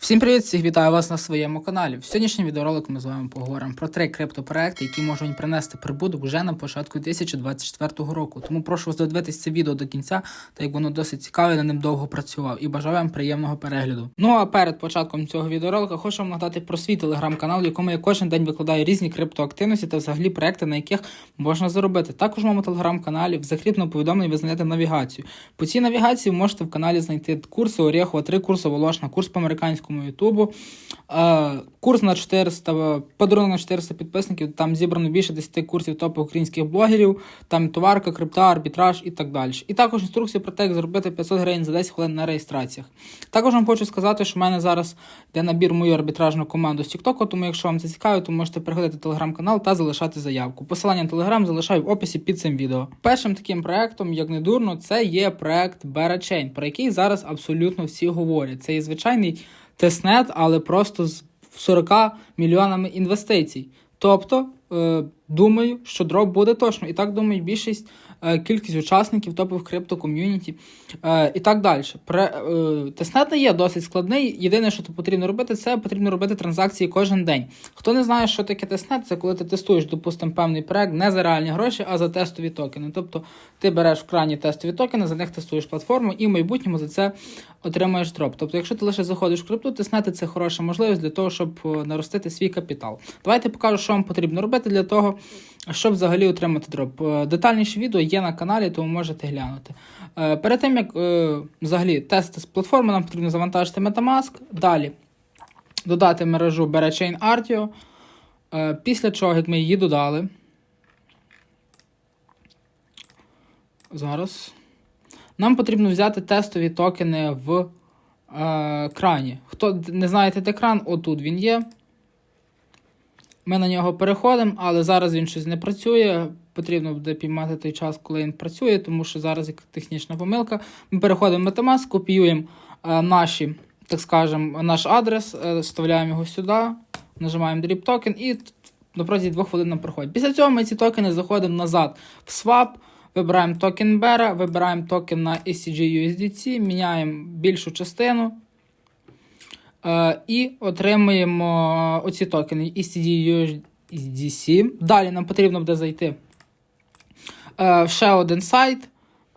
Всім привіт, всіх вітаю вас на своєму каналі. В сьогоднішньому відеоролику ми з вами поговоримо про три криптопроекти, які можуть принести прибуток вже на початку 2024 року. Тому прошу вас додивитися це відео до кінця, так як воно досить цікаве, на ним довго працював і бажаю вам приємного перегляду. Ну а перед початком цього відеоролика хочу вам нагадати про свій телеграм-канал, в якому я кожен день викладаю різні криптоактивності та взагалі проекти, на яких можна заробити. Також в моєму телеграм-каналі в закріпленому повідомленні ви знайдете навігацію. По цій навігації можете в каналі знайти курси Орєхова, три курси Волошна, курс по американському Ютубу, е, курс на 400, подарунок на 400 підписників. Там зібрано більше 10 курсів топу українських блогерів, там товарка, крипта, арбітраж і так далі. І також інструкція про те, як зробити 500 гривень за 10 хвилин на реєстраціях. Також вам хочу сказати, що в мене зараз йде набір мою арбітражну команду з TikTok, тому якщо вам це цікаво, то можете переходити телеграм-канал та залишати заявку. Посилання на телеграм залишаю в описі під цим відео. Першим таким проектом, як не дурно, це є проект Berachain, про який зараз абсолютно всі говорять. Це є звичайний тестнет, але просто з 40 мільйонами інвестицій. Тобто, е, думаю, що дроп буде точно. І так думаю, більшість е, кількість учасників топових криптоком'юніті е, і так далі. Пре, тестнет не є досить складний. Єдине, що потрібно робити, це потрібно робити транзакції кожен день. Хто не знає, що таке тестнет, це коли ти тестуєш, допустимо, певний проект не за реальні гроші, а за тестові токени. Тобто ти береш в крані тестові токени, за них тестуєш платформу і в майбутньому за це отримаєш дроп. Тобто, якщо ти лише заходиш в крипту, тестнети це хороша можливість для того, щоб е, наростити свій капітал. Давайте покажу, що вам потрібно робити для того, щоб взагалі отримати дроп. Е, Детальніше відео є на каналі, тому можете глянути. Е, Перед тим як взагалі тести з платформи, нам потрібно завантажити Metamask. Далі додати мережу Berachain Artio. Після чого, як ми її додали. Зараз. Нам потрібно взяти тестові токени в е, крані. Хто не знаєте, де кран, отут він є. Ми на нього переходимо, але зараз він щось не працює. Потрібно буде піймати той час, коли він працює, тому що зараз як технічна помилка. Ми переходимо в Metamask, копіюємо е, наші, так скажемо, наш адрес, е, вставляємо його сюди, нажимаємо Drip токен і протязі двох хвилин нам проходить. Після цього ми ці токени заходимо назад в swap, вибираємо токен Bera, вибираємо токен на ECG USDC, міняємо більшу частину. Е, і отримуємо оці токени ECD USDC. Далі нам потрібно буде зайти е, в ще один сайт,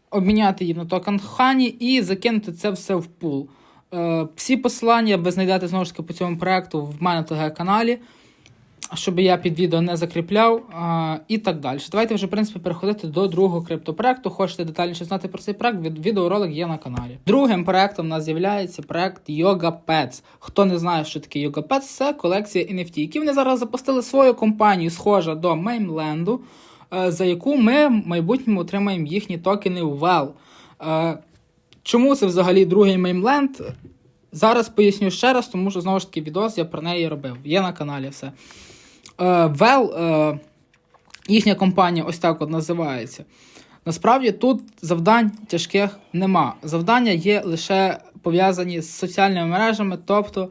обміняти її на токен Хані і закинути це все в пул. Е, всі посилання ви знайдете знову ж таки по цьому проекту в мене ТГ-каналі, щоб я під відео не закріпляв е, і так далі. Давайте вже, в принципі, переходити до другого криптопроекту. Хочете детальніше знати про цей проект, відеоролик є на каналі. Другим проектом у нас з'являється проект Yoga Pets. Хто не знає, що таке Yoga Pets, це колекція NFT, які вони зараз запустили свою компанію, схожа до Меймленду, за яку ми в майбутньому отримаємо їхні токени WELL. Е, Чому це взагалі другий Меймленд? Зараз поясню ще раз, тому що знову ж таки відос я про неї робив. Є на каналі все. Е, Well, е, їхня компанія ось так от називається. Насправді тут завдань тяжких нема. Завдання є лише пов'язані з соціальними мережами, тобто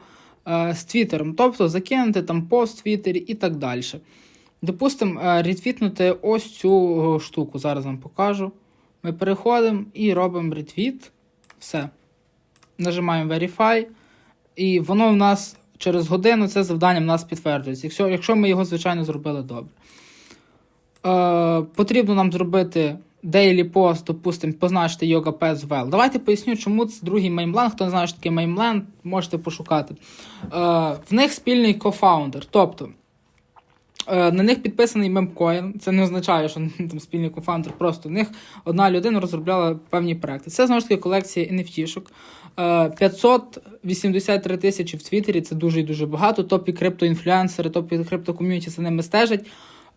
е, з Твіттером, тобто закинути там пост в Твіттері і так далі. Допустимо, е, ретвітнути ось цю штуку. Зараз вам покажу. Ми переходимо і робимо ретвіт. Все. Нажимаємо Verify. І воно в нас через годину це завдання в нас підтверджується. Якщо, якщо ми його, звичайно, зробили добре. Е, потрібно нам зробити daily post, допустимо, позначити Yoga Pets Well. Давайте поясню, чому це другий меймленд. Хто не знає, що таке меймленд, можете пошукати. Е, в них спільний кофаундер. Тобто. Е, На них підписаний мемкоін. Це не означає, що там спільний кофаундер. Просто в них одна людина розробляла певні проекти. Це знову ж таки колекція NFT-шок. Е, 583 тисячі в Твіттері це дуже і дуже багато. Топі криптоінфлюенсери, топі криптоком'юніті за ними стежать.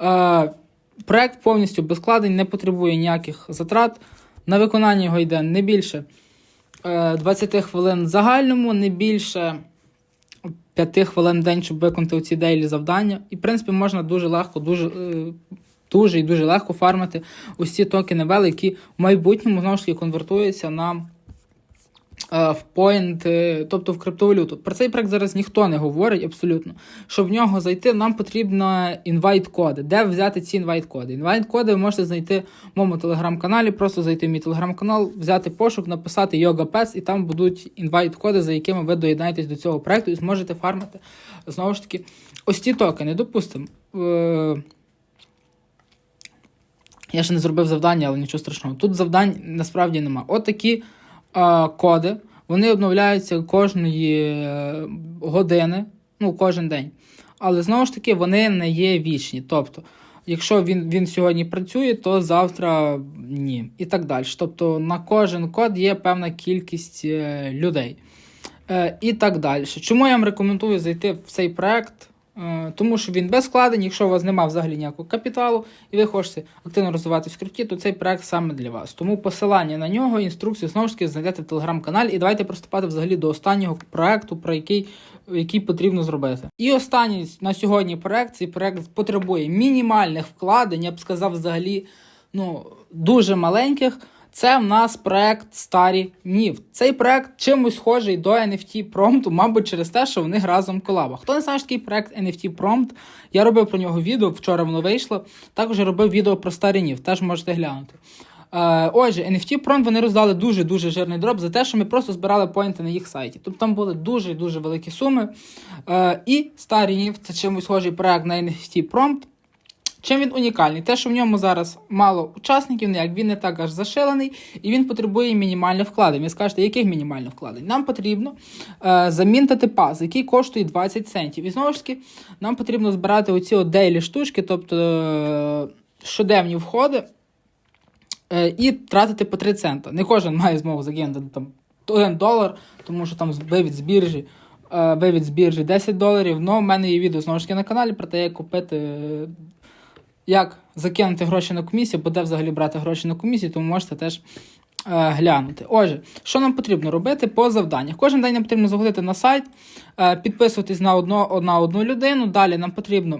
Е, Проект повністю без вкладень, не потребує ніяких затрат. На виконання його йде не більше е, 20 хвилин в загальному, не більше 5 хвилин в день, щоб виконати ці дейлі завдання. І, в принципі, можна дуже легко, дуже, е, дуже і дуже легко фармити ці токени вел, які в майбутньому знову ж таки конвертуються на е, в point, е, тобто в криптовалюту. Про цей проект зараз ніхто не говорить абсолютно. Щоб в нього зайти, нам потрібно інвайт-коди. Де взяти ці інвайт-коди? Інвайт-коди ви можете знайти в моєму телеграм-каналі, просто зайти в мій телеграм-канал, взяти пошук, написати Yoga Pets, і там будуть інвайт-коди, за якими ви доєднаєтесь до цього проекту і зможете фармити знову ж таки ось ці токени. Допустимо. Е- я ще не зробив завдання, але нічого страшного. Тут завдань насправді нема. От коди, вони обновляються кожної е, години, ну, кожен день. Але знову ж таки, вони не є вічні. Тобто, якщо він, він сьогодні працює, то завтра ні. І так далі. Тобто на кожен код є певна кількість е, людей. Е, і так далі. Чому я вам рекомендую зайти в цей проект? Е, Тому що він без вкладень, якщо у вас немає взагалі ніякого капіталу, і ви хочете активно розвиватися в крипті, то цей проект саме для вас. Тому посилання на нього, інструкцію знову ж таки знайдете в телеграм-каналі. І давайте приступати взагалі до останнього проекту, про який, який потрібно зробити. І останній на сьогодні проект. Цей проект потребує мінімальних вкладень, я б сказав, взагалі ну, дуже маленьких. Це в нас проект Старі Нів. Цей проект чимось схожий до NFT Prompt, мабуть, через те, що в них разом колаба. Хто не знає, що такий проект NFT Prompt, я робив про нього відео, вчора воно вийшло. Також я робив відео про Старі Нів, теж можете глянути. Е, отже, NFT Prompt вони роздали дуже-дуже жирний дроп за те, що ми просто збирали поінти на їх сайті. Тобто там були дуже-дуже великі суми. Е, і Старі Нів це чимось схожий проект на NFT Prompt. Чим він унікальний? Те, що в ньому зараз мало учасників, ну як він не так аж зашилений, і він потребує мінімальних вкладень. Ви скажете, яких мінімальних вкладень? Нам потрібно е, замінтати паз, який коштує 20 центів. І знову ж таки, нам потрібно збирати оці от дейлі штучки, тобто е, щоденні входи, е, і тратити по 3 цента. Не кожен має змогу закинути там 1 долар, тому що там вивід з біржі. е, Вивід з біржі 10 доларів. Ну, в мене є відео знову ж таки на каналі про те, як купити е, як закинути гроші на комісію, бо де взагалі брати гроші на комісію, тому можете теж е, глянути. Отже, що нам потрібно робити по завданнях? Кожен день нам потрібно заходити на сайт, е, підписуватись на одну, на одну людину. Далі нам потрібно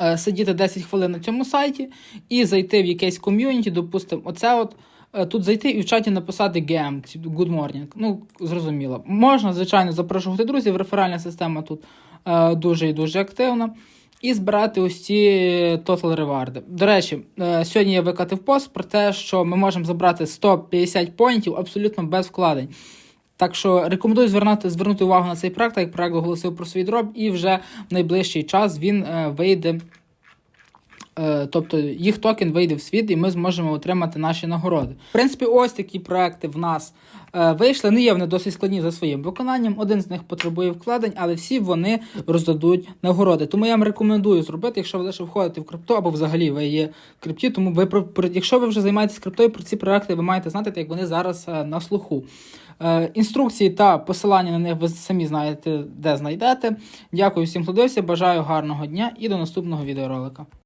е, сидіти 10 хвилин на цьому сайті і зайти в якесь ком'юніті, допустимо, оце от. Тут зайти і в чаті написати GM, Good morning. Ну, зрозуміло. Можна, звичайно, запрошувати друзів. Реферальна система тут дуже і дуже активна. І збирати усі ці total реварди. До речі, е, сьогодні я викатив пост про те, що ми можемо забрати 150 поінтів абсолютно без вкладень. Так що рекомендую звернути, звернути увагу на цей проект, як проект оголосив про свій дроп, і вже в найближчий час він е, вийде. Е, Тобто їх токен вийде в світ, і ми зможемо отримати наші нагороди. В принципі, ось такі проекти в нас е, вийшли. Не є вони досить складні за своїм виконанням. Один з них потребує вкладень, але всі вони роздадуть нагороди. Тому я вам рекомендую зробити, якщо ви лише входите в крипту, або взагалі ви є в крипті. Тому ви про, якщо ви вже займаєтесь криптою, про ці проекти ви маєте знати, як вони зараз е, на слуху. Інструкції та посилання на них ви самі знаєте, де знайдете. Дякую всім, хто дивився. Бажаю гарного дня і до наступного відеоролика.